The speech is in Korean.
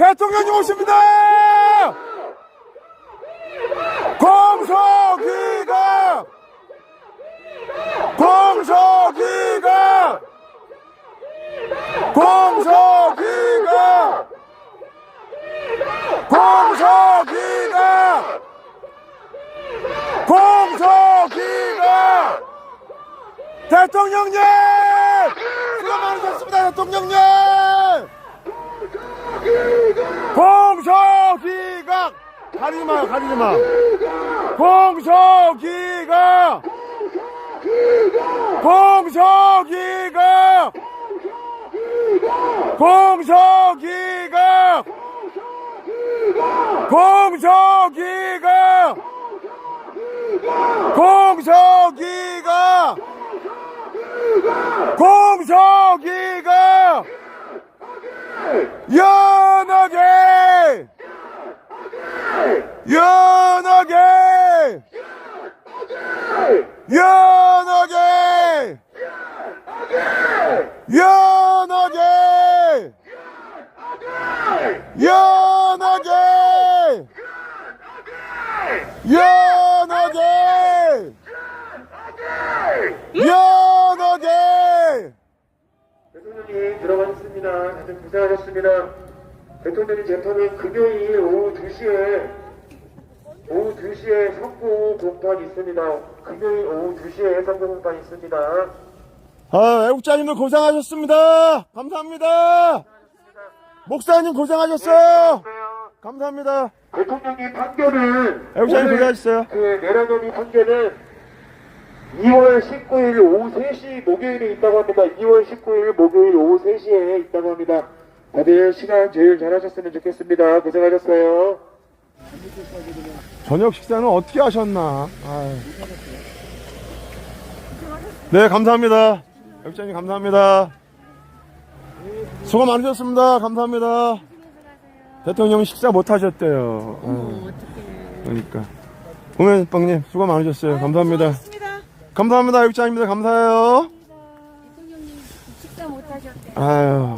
대통령님 오십니다! 공소기가! 공소기가! 공소기가! 공소기가! 공소기가! 대통령님! 수고 많으셨습니다, 대통령님! 공소기각! 가리지 마요, 가리지 마. 공소기각! 공소기각! 공소기각! 공소기각! 공소기각! 공소기각! 연하게! 연하게! 연하게! 연하게! 연하게! 연하게! 연하게! 대통령님 들어가셨습니다. 다들 고생하셨습니다. 대통령님 재판은 금요일 오후 2시에 오후 2시에 선고 공판 있습니다. 금요일 오후 2시에 선고 공판 있습니다. 아, 애국자님들 고생하셨습니다. 감사합니다. 목사님 고생하셨어요. 감사합니다. 대통령님 판결은 애국자님 고생하셨어요. 그 내라노미 판결은 2월 19일 오후 3시 목요일에 있다고 합니다. 2월 19일 목요일 오후 3시에 있다고 합니다. 다들 시간 제일 잘하셨으면 좋겠습니다. 고생하셨어요. 저녁 식사는 어떻게 하셨나? 아유. 네, 감사합니다. 애국자님 감사합니다. 수고 많으셨습니다. 감사합니다. 대통령 식사 못 하셨대요. 아유. 그러니까. 공연빵님 수고 많으셨어요. 감사합니다. 감사합니다. 애국자님들 감사해요. 대통령님 식사 못 하셨대. 아유.